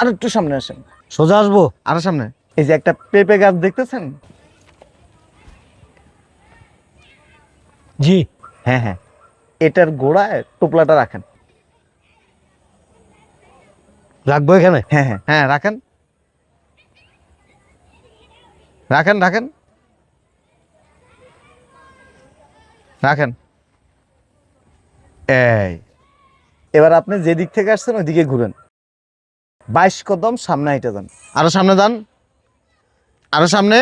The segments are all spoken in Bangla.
আর একটু সামনে আসেন। সোজা আসব? আরও সামনে। এই যে একটা পেঁপে গাছ দেখতেছেন? জি। হ্যাঁ হ্যাঁ। এটার গোড়ায় টোপলাটা রাখেন। রাখব এখানে? হ্যাঁ হ্যাঁ। হ্যাঁ রাখেন। রাখেন রাখেন। রাখেন। এই। এবার আপনি যেদিক থেকে আসছেন ওই দিকে ঘুরেন। বাইশ কদম সামনে হাইটে যান। আরও সামনে যান। আরও সামনে।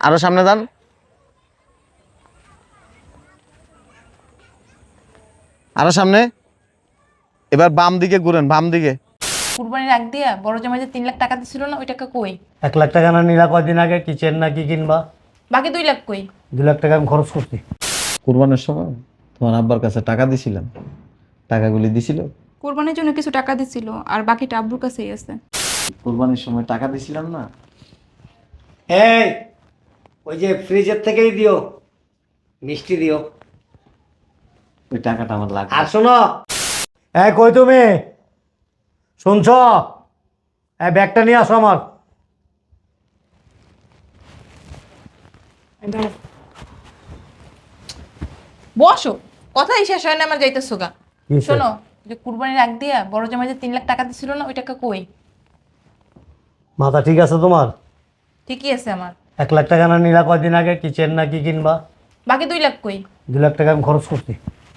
আরও সামনে যান। আরও সামনে। এবার বাম দিকে ঘুরেন বাম দিকে। কুরবানির আগ দিয়া বড় জামাই যে তিন লাখ টাকা দিছিল না ওই টাকা কই? এক লাখ টাকা না নিলা কয়দিন আগে কিচেন না কি কিনবা? বাকি দুই লাখ কই? দু লাখ টাকা আমি খরচ করছি। কুরবানের সময় তোমার আব্বার কাছে টাকা দিছিলাম। টাকাগুলি দিছিল। কোরবানির জন্য কিছু টাকা দিছিল আর বাকিটা আব্বুর কাছেই আছে। কুরবানির সময় টাকা দিছিলাম না। এই ওই যে ফ্রিজের থেকেই দিও মিষ্টি দিও। ওই টাকাটা আমার লাগবে। আর শোনো এই কই তুমি? শুনছ? এই ব্যাগটা নিয়ে আসো আমার। বসো কথাই শেষ হয় না আমার যাইতেছো গা? শোনো যে কুরবানির আগ দিয়া বড় জামাই যে তিন লাখ টাকা দিছিল না ওই টাকা কই? মাথা ঠিক আছে তোমার? ঠিকই আছে আমার। এক লাখ টাকা না নিলা কয়দিন আগে কিচেন না কি কিনবা? বাকি দুই লাখ কই? দু লাখ টাকা আমি খরচ করছি।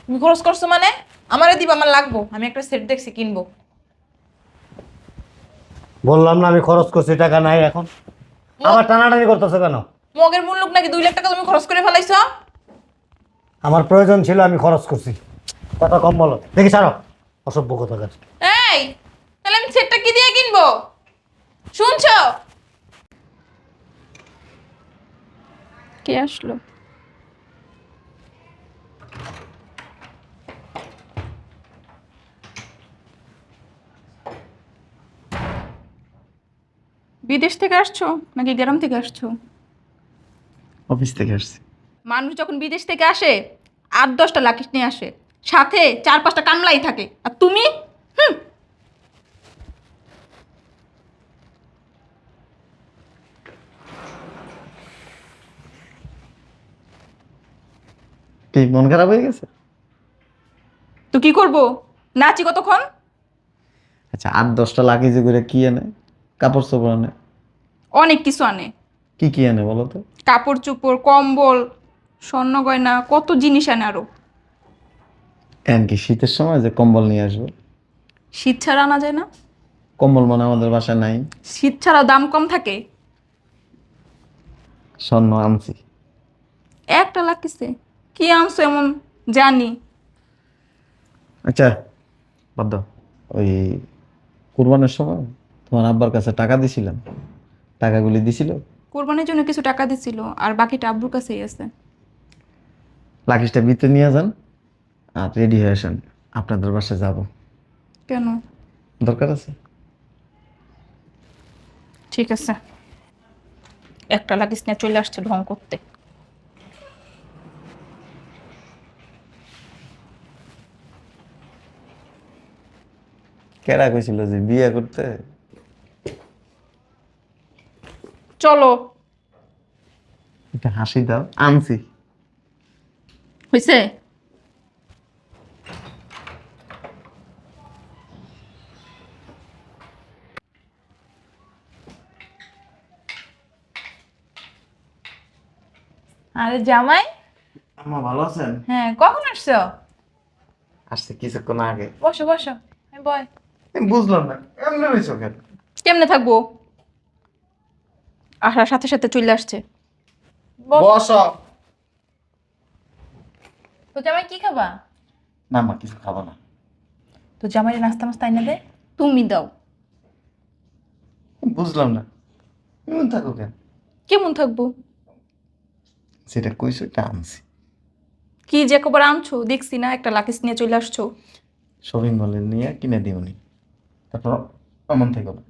তুমি খরচ করছ মানে? আমারে দিব আমার লাগবো। আমি একটা সেট দেখছি কিনবো। বললাম না আমি খরচ করছি টাকা নাই এখন। আবার টানাটানি করতেছো কেন? মগের মূল্য নাকি দুই লাখ টাকা তুমি খরচ করে ফেলাইছো? আমার প্রয়োজন ছিল আমি খরচ করছি। কথা কম বলো। দেখি ছাড়ো। অসভ্য কথা কাছে এই তাহলে আমি সেটটা কি দিয়ে কিনবো? শুনছো? কে আসলো? বিদেশ থেকে আসছো নাকি গ্রাম থেকে আসছো? অফিস থেকে আসছি। মানুষ যখন বিদেশ থেকে আসে আট দশটা লাকিস নিয়ে আসে। সাথে চার পাঁচটা কামলাই থাকে। আর তুমি? হুম। কি মন খারাপ হয়ে গেছে? তো কি করব? নাচি কতক্ষণ? আচ্ছা আট দশটা লাগেজ করে কি এনে কাপড় চোপড় আনে? অনেক কিছু আনে। কি কি এনে বলো তো? কাপড় চোপড় কম্বল স্বর্ণ গয়না কত জিনিস আনে আরও। এন কি শীতের সময় যে কম্বল নিয়ে আসব? শীত ছাড়া আনা যায় না? কম্বল মনে আমাদের বাসায় নাই। শীত ছাড়া দাম কম থাকে? স্বর্ণ আনছি। একটা লাগতেছে। কি আনছো এমন জানি। আচ্ছা বাদ দাও। ওই কুরবানের সময় তোমার আব্বার কাছে টাকা দিছিলাম। টাকাগুলি দিছিল? কোরবানির জন্য কিছু টাকা দিছিল আর বাকিটা আব্বুর কাছেই আছে। লাকিসটা ভিতরে নিয়ে যান। রেডি হয়ে আসেন। আপনাদের বাসায় যাব। কেন? দরকার আছে? ঠিক আছে। একটা লাগিস নিয়ে চলে আসছে ঢং করতে। কেডা কইছিল যে বিয়ে করতে? চলো। একটা হাসি দাও। আনছি। হয়েছে আরে জামাই? আমা ভালো আছেন? হ্যাঁ কখন আসছো? আসছে কিছুক্ষণ আগে। বসো বসো বয়। আমি বুঝলাম না এমনি হয়েছ কেন? কেমনে থাকব? আসার সাথে সাথে চলে আসছে। বস। তো জামাই কি খাবা? না মা কিছু খাব না। তো জামাই নাস্তা মাস্তা এনে দে। তুমি দাও। বুঝলাম না এমন থাকো কেন? কেমন থাকব? সেটা কইছো এটা আনছি। কি যে কবার আনছো? দেখছি না একটা লাকিস নিয়ে চলে আসছো। শপিং মলে নিয়ে কিনে দিওনি তারপর এমন থেকে না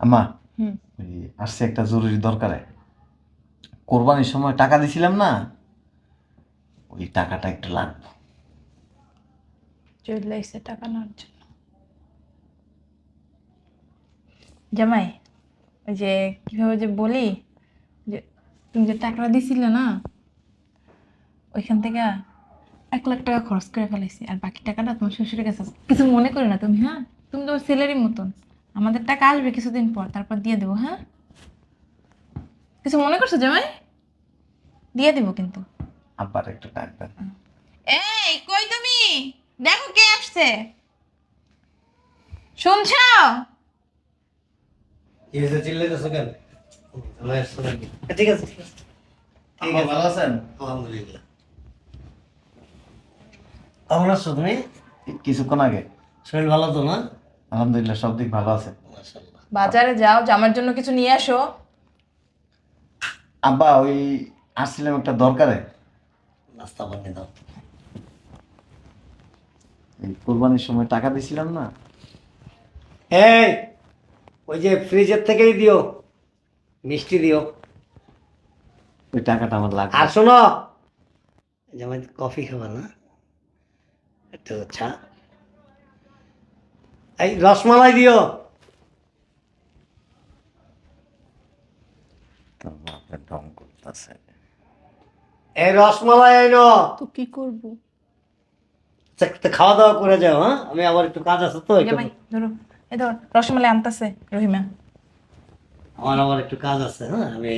আমা হুম। ওই আসছে একটা জরুরি দরকারে। কোরবানির সময় টাকা দিছিলাম না ওই টাকাটা একটু লাগবে। চলে এসে টাকা নেওয়ার জন্য। জামাই ওই যে কীভাবে যে বলি তুমি যে টাকাটা দিছিলে না ওইখান থেকে এক লাখ টাকা খরচ করে ফেলাইছি। আর বাকি টাকাটা তোমার শ্বশুরের কাছে কিছু মনে করে না তুমি হ্যাঁ? তুমি তো ছেলেরই মতন। আমাদের টাকা আসবে কিছুদিন পর তারপর দিয়ে দেবো হ্যাঁ? কিছু মনে করছ জামাই? দিয়ে দেবো কিন্তু। আব্বার একটু ডাক এই কই তুমি? দেখো কে আসছে। শুনছ? এসে চিল্লাইতেছো কেন? ঠিক আছে ঠিক আছে। ভালো আছেন? আলহামদুলিল্লাহ। কেমন আছো তুমি? কিছুক্ষণ আগে। শরীর ভালো তো না? আলহামদুলিল্লাহ সব দিক ভালো আছে। বাজারে যাও জামার জন্য কিছু নিয়ে আসো। আব্বা ওই আসছিলাম একটা দরকারে। নাস্তা বানিয়ে দাও। এই কোরবানির সময় টাকা দিছিলাম না। এই ওই যে ফ্রিজের থেকেই দিও। মিষ্টি দিও। ওই টাকাটা আমার লাগবে। আর শোনো যেমন কফি খাবা না? একটু চা। এই রসমালাই দিও। তোর বাপের ঢং করতেছে। এই রসমালাই আইনো। তো কি করব? আচ্ছা, তো খাওয়া দাওয়া করে যাও হ্যাঁ? আমি আবার একটু কাজ আছে তো একটু- ধরো। এই ধর রসমালাই আনতাছে রহিমা। আমার আবার একটু কাজ আছে হ্যাঁ? আমি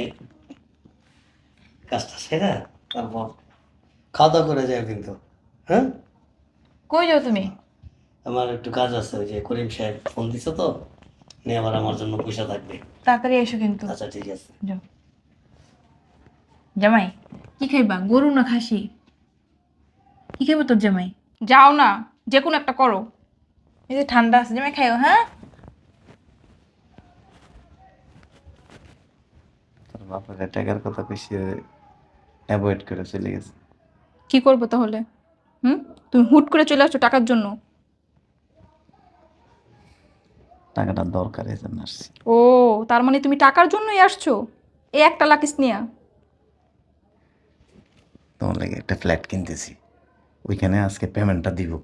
কাজটা সেরা তারপর খাওয়া দাওয়া করে যাও কিন্তু হ্যাঁ? কই যাও তুমি? আমার একটু কাজ আছে ওই যে করিম সাহেব ফোন দিছো তো নিয়ে আবার আমার জন্য পয়সা থাকবে। তাড়াতাড়ি এসো কিন্তু। আচ্ছা ঠিক আছে। যাও। জামাই কি খাইবা? গরু না খাসি? কি খাইবা তোর জামাই? যাও না যে কোনো একটা করো। এই যে ঠান্ডা আছে জামাই খাইও হ্যাঁ? বাপের টাকার কথা বেশি অ্যাভয়েড করে চলে গেছে। কি করব তাহলে? হুম? তুমি হুট করে চলে আসছো টাকার জন্য? টাকাটা দরকার এই জন্য আসছি। ও তার মানে তুমি টাকার জন্যই আসছো? এই একটা লাকিস নিয়া। তোমার লাগে একটা ফ্ল্যাট কিনতেছি। ওইখানে আজকে পেমেন্টটা দিব।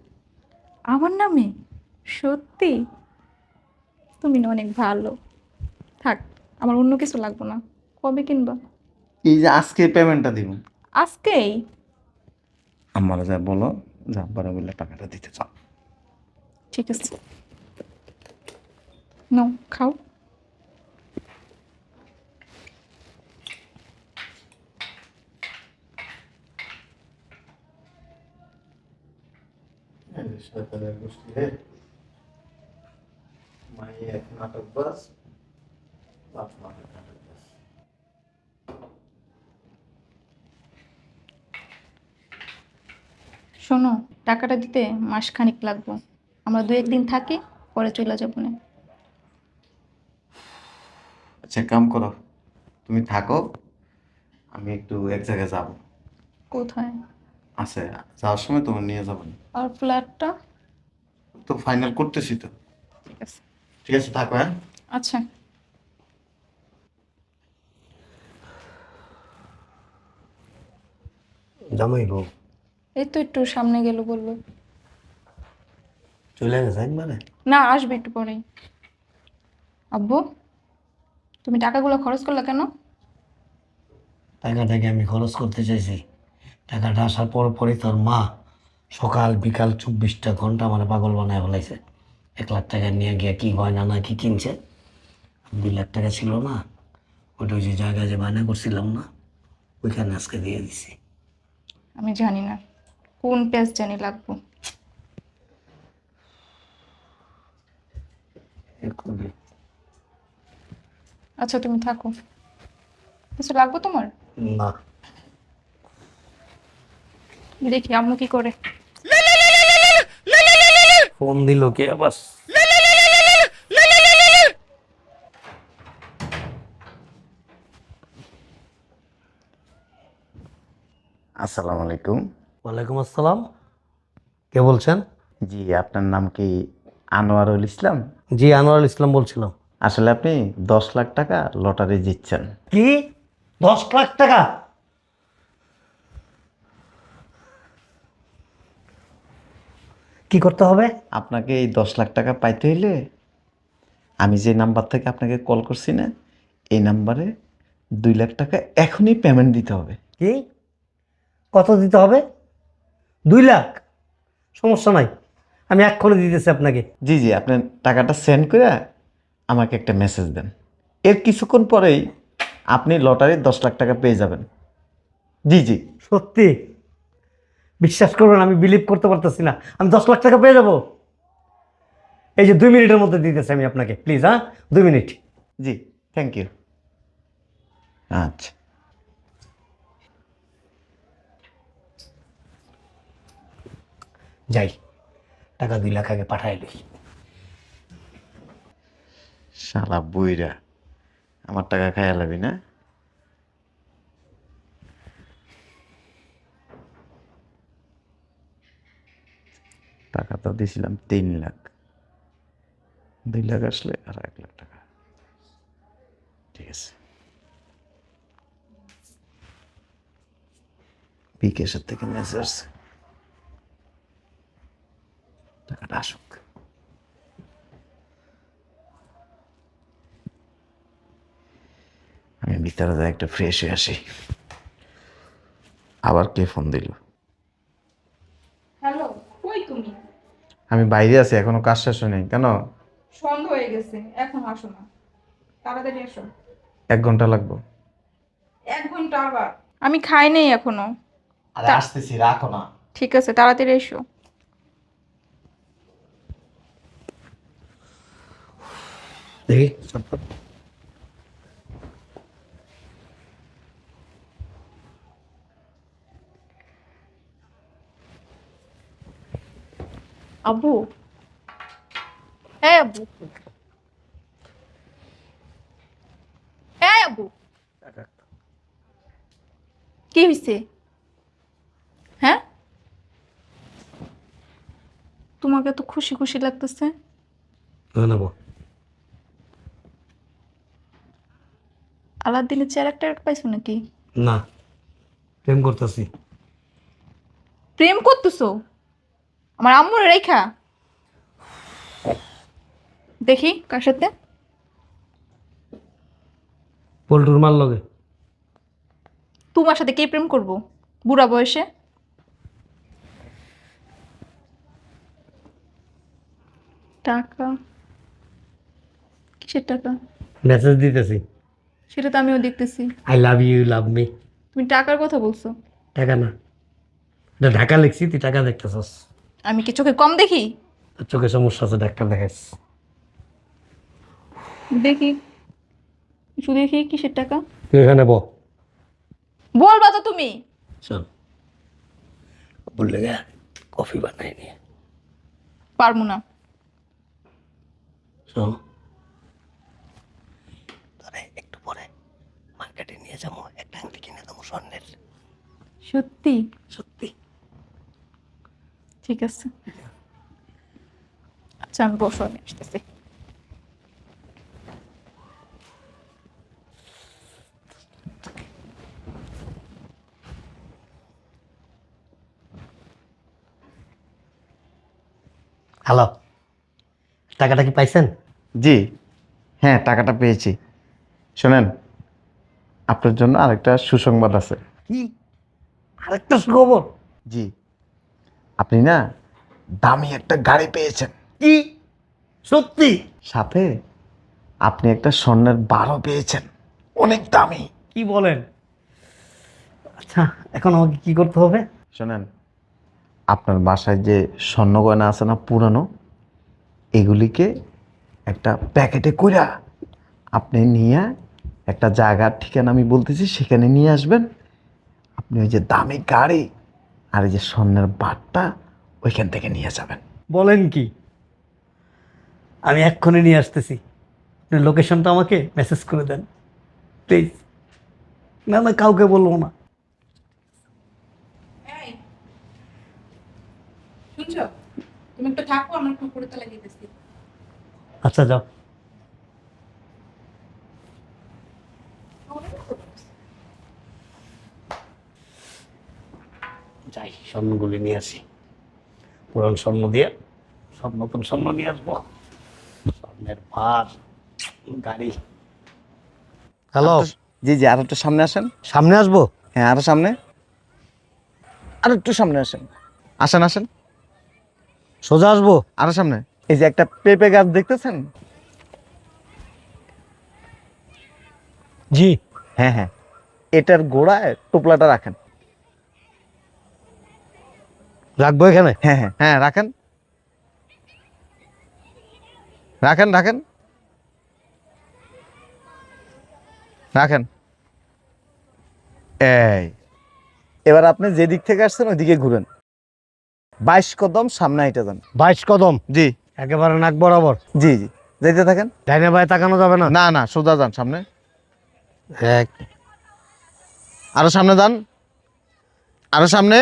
আমার নামে? সত্যি? তুমি না অনেক ভালো। থাক আমার অন্য কিছু লাগবো না। কবে কিনবা? এই যে আজকে পেমেন্টটা দিব। আজকেই? আমার যা বলো যা আব্বারা বললে টাকাটা দিতে চাও। ঠিক আছে। নাও খাও। মাই এক নাটক বাস বাপ নাটক শোনো টাকাটা দিতে মাস খানিক লাগবো। আমরা দু একদিন থাকি পরে চলে যাব না। আচ্ছা কাম করো তুমি থাকো আমি একটু এক জায়গায় যাব। কোথায়? আছে যাওয়ার সময় তোমার নিয়ে যাব আর ফ্ল্যাটটা তো ফাইনাল করতেছি তো। ঠিক আছে। ঠিক আছে থাকো হ্যাঁ। আচ্ছা। জামাই বউ এই তো একটু সামনে গেল বলল। চলে গেছে একবারে? না আসবে একটু পরেই। আব্বু তুমি টাকাগুলো খরচ করলে কেন? টাকাটাকে আমি খরচ করতে চাইছি। টাকাটা আসার পর পরই তোর মা সকাল বিকাল চব্বিশটা ঘণ্টা আমার পাগল বানায় ফেলাইছে। এক লাখ টাকা নিয়ে গিয়ে কি গয়না না কি কিনছে? দুই লাখ টাকা ছিল না ওটা ওই যে জায়গায় যে বায়না করছিলাম না ওইখানে আজকে দিয়ে দিছি। আমি জানি না। কোন পেজ জানি লাগবো? আচ্ছা তুমি থাকো। কিছু লাগবে তোমার? না। দেখি আম্মু কি করে। ফোন দিল কে আবার? আসসালামু আলাইকুম। ওয়ালাইকুম আসসালাম। কে বলছেন? জি আপনার নাম কি আনোয়ারুল ইসলাম? জি আনোয়ারুল ইসলাম বলছিলাম। আসলে আপনি দশ লাখ টাকা লটারি জিতছেন। কি? দশ লাখ টাকা? কি করতে হবে? আপনাকে এই দশ লাখ টাকা পাইতে হইলে আমি যে নাম্বার থেকে আপনাকে কল করছি না এই নাম্বারে দুই লাখ টাকা এখনই পেমেন্ট দিতে হবে। কি? কত দিতে হবে? দুই লাখ। সমস্যা নাই। আমি এক্ষণে দিতেছি আপনাকে। জি জি আপনি টাকাটা সেন্ড করে আমাকে একটা মেসেজ দেন। এর কিছুক্ষণ পরেই আপনি লটারির দশ লাখ টাকা পেয়ে যাবেন। জি জি। সত্যি? বিশ্বাস করবেন আমি বিলিভ করতে পারতেছি না। আমি দশ লাখ টাকা পেয়ে যাব? এই যে দুই মিনিটের মধ্যে দিতেছি আমি আপনাকে। প্লিজ হ্যাঁ? দুই মিনিট। জি থ্যাংক ইউ আচ্ছা। যাই, টাকা দুই লাখ আগে পাঠাই লই। শালা বইরা আমার টাকা খাইয়া লাবি না? টাকা তো দিয়েছিলাম তিন লাখ। দুই লাখ আসলে আর এক লাখ টাকা। ঠিক আছে। বিকেশের থেকে মেসেজ টাকাটা আসুক। আমি ভিতরে যাই একটা ফ্রেশ হয়ে আসি। আবার কে ফোন দিল? হ্যালো কই তুমি? আমি বাইরে আছি এখনও কাজ শেষ হয়নি। কেন? সন্ধ্যা হয়ে গেছে এখন আসো না। তাড়াতাড়ি এসো এক ঘণ্টা লাগবো। এক ঘণ্টা আবার। আমি খাই নাই এখনও। আরে আসতেছি রাখো না। ঠিক আছে তাড়াতাড়ি এসো। দেখি। আব্বু হ্যাঁ আব্বু হ্যাঁ আব্বু কি হয়েছে হ্যাঁ? তোমাকে তো খুশি খুশি লাগতেছে? না নেব আলাদিনের চেয়ার একটা পাইছো নাকি? না প্রেম করতেছি। প্রেম করতেছো? আমার আম্মুর রেখা। দেখি কার সাথে? পল্টুর মার লগে। তোমার সাথে কে প্রেম করব? বুড়া বয়সে? টাকা। কিসের টাকা? মেসেজ দিতেছি। সেটা তো আমিও দেখতেছি। I love you love me তুমি টাকার কথা বলছো। টাকা না। এটা ঢাকা লিখছি তুই টাকা দেখতেছস। আমি কি চোখে কম দেখি? তোর চোখে সমস্যা আছে ডাক্তার দেখাইস দেখি। শুধু দেখি কিসের টাকা? তুই এখানে ব বলবা তো তুমি। চল বললে গা কফি বানাই নিয়ে পারব না। শোন তোরে একটু পরে মার্কেটে নিয়ে যাব একটা আংটি কিনে দেবো স্বর্ণের। সত্যি? সত্যি। ঠিক আছে। আচ্ছা আমি বসো আমি আসতেছি। হ্যালো টাকাটা কি পাইছেন? জি। হ্যাঁ টাকাটা পেয়েছি। শোনেন আপনার জন্য আরেকটা সুসংবাদ আছে। কি? আরেকটা সুখবর? জি। আপনি না দামি একটা গাড়ি পেয়েছেন। কি? সত্যি? সাথে আপনি একটা স্বর্ণের বারো পেয়েছেন। অনেক দামি। কি বলেন? আচ্ছা এখন আমাকে কি করতে হবে? শোনেন আপনার বাসায় যে স্বর্ণ গয়না আছে না পুরানো এগুলিকে একটা প্যাকেটে কইরা আপনি নিয়ে একটা জায়গার ঠিকানা আমি বলতেছি সেখানে নিয়ে আসবেন। আপনি ওই যে দামি গাড়ি আর এই যে স্বর্ণের বারটা ওইখান থেকে নিয়ে যাবেন। বলেন কি? আমি এক্ষুনি নিয়ে আসতেছি। লোকেশনটা আমাকে মেসেজ করে দেন। প্লিজ না না কাউকে বলব না। শুনছো? তুমি একটু থাকো আমার একটু উপরে তলা দিতেছি আচ্ছা যাও। যাই স্বর্ণগুলি নিয়ে আসি। পুরান স্বর্ণ দিয়ে সব নতুন স্বর্ণ নিয়ে আসব। স্বর্ণের ভার গাড়ি। হ্যালো জি জি আর একটু সামনে আসেন। সামনে আসব? হ্যাঁ আরও সামনে। আর একটু সামনে আসেন। আসেন আসেন। সোজা আসব? আরও সামনে। এই যে একটা পেঁপে গাছ দেখতেছেন? জি। হ্যাঁ হ্যাঁ। এটার গোড়ায় টোপলাটা রাখেন। রাখব এখানে? হ্যাঁ হ্যাঁ। হ্যাঁ রাখেন। রাখেন রাখেন। রাখেন। এই। এবার আপনি যে দিক থেকে আসছেন ওইদিকে ঘুরেন। বাইশ কদম সামনে হাইটে যান। বাইশ কদম? জি। একেবারে নাক বরাবর? জি জি। যেতে থাকেন। ডাইনে বাই তাকানো যাবে না? না না সোজা যান সামনে। এক। আরও সামনে যান। আরও সামনে।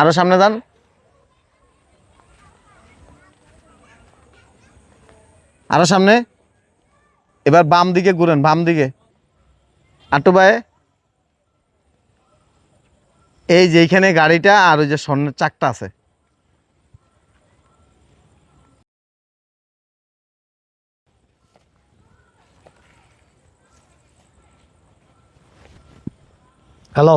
আরও সামনে যান। আরও সামনে। এবার বাম দিকে ঘুরেন, বাম দিকে। আটু বায়ে এই যে এইখানে গাড়িটা আর ওই যে স্বর্ণের চাকটা আছে। Hello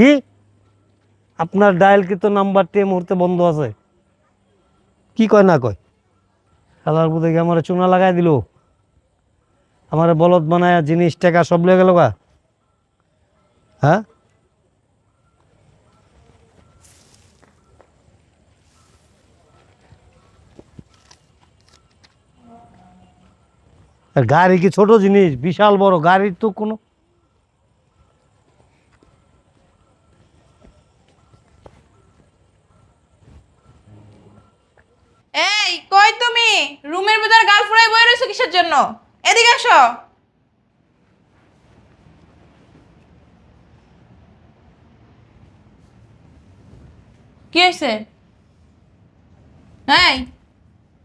কি? আপনার ডায়ালকৃত নাম্বারটি এই মুহূর্তে বন্ধ আছে। কি কয় না কয়? খেলার বুধে গিয়ে আমার চুনা লাগাই দিল। আমার বলদ বানায় জিনিস টাকা সব লেগে গেল গা। হ্যাঁ? গাড়ি কি ছোট জিনিস? বিশাল বড়। গাড়ির তো কোনো এই কই তুমি? রুমের ভিতর গাল ফুরাই বই রইছো কিসের জন্য? এদিকে আসো। কি হয়েছে? হ্যাঁ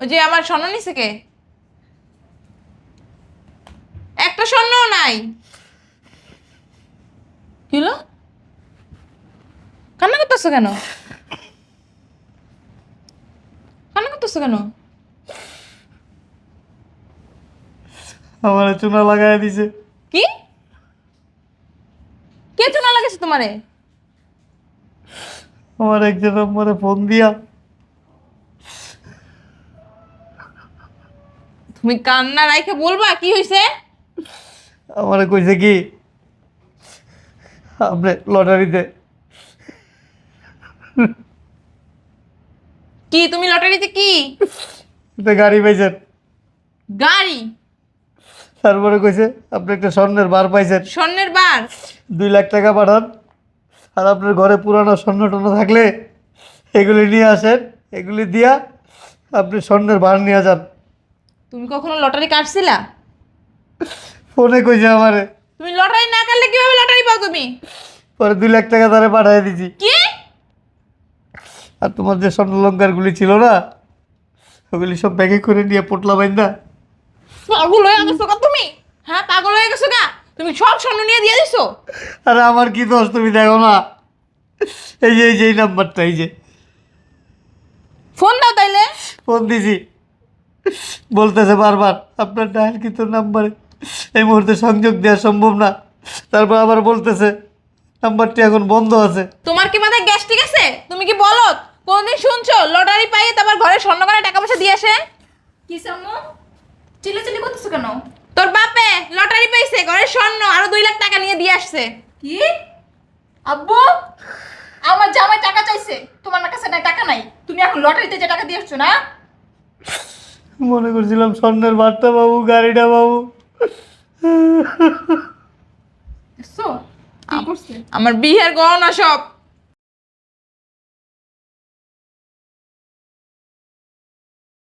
ওই যে আমার স্বর্ণ নিছে কে? একটা স্বর্ণও নাই। কি হলো? কান্না করতেছো কেন? কান্না করতেছো কেন? আমার চুনা লাগাই দিছে। কি? কে চুনা লাগেছে তোমারে? আমার একজন নম্বরে ফোন দিয়া। তুমি কান্না রাইখে বলবা কি হয়েছে আমার কইছে কি আপনি লটারিতে। কি তুমি লটারিতে কি? গাড়ি পাইছেন। গাড়ি? তারপরে কইছে আপনি একটা স্বর্ণের বার পাইছেন। স্বর্ণের বার? দুই লাখ টাকা পাঠান। আর আপনার ঘরে পুরানো স্বর্ণ টর্ণ থাকলে এগুলি নিয়ে আসেন। এগুলি দিয়া আপনি স্বর্ণের বার নিয়ে যান। তুমি কখনো লটারি কাটছিলা? ফোনে কইছে আমারে। তুমি লটারি না কাটলে কীভাবে লটারি পাও তুমি? পরে দুই লাখ টাকা তারে পাঠিয়ে দিছি। কি? আর তোমার যে স্বর্ণ লঙ্কারগুলি ছিল না ওগুলি সব ব্যাগে করে নিয়ে পোটলা বাইন্দা পাগল হয়ে গেছো গা তুমি? হ্যাঁ পাগল হয়ে গেছো গা? তুমি সব স্বর্ণ নিয়ে দিয়ে দিছো? আরে আমার কি দোষ তুমি দেখো না। এই যে এই যে এই নাম্বারটা এই যে। ফোন দাও তাইলে। ফোন দিছি। বলতেছে বারবার আপনার ডায়াল কিন্তু নাম্বারে এই মুহূর্তে সংযোগ দেওয়া সম্ভব না। তারপর আবার বলতেছে নাম্বারটি এখন বন্ধ আছে। তোমার কি মাথায় গ্যাস ঠিক আছে? তুমি কি বলো কোনদিন শুনছো লটারি পাইয়ে তারপর ঘরে স্বর্ণ করে টাকা পয়সা দিয়ে আসে? কি সামু চিল্লা চিল্লি করতেছো কেন? তোর বাপে লটারি পাইছে ঘরে স্বর্ণ আরও দুই লাখ টাকা নিয়ে দিয়ে আসছে। কি? আব্বু আমার জামাই টাকা চাইছে তোমার না কাছে নাই টাকা নাই। তুমি এখন লটারিতে যে টাকা দিয়ে আসছো না? মনে করছিলাম স্বর্ণের বার্তা বাবু গাড়িটা বাবু দেখছ? কি করছে? আমার বিয়ের গহনা সব।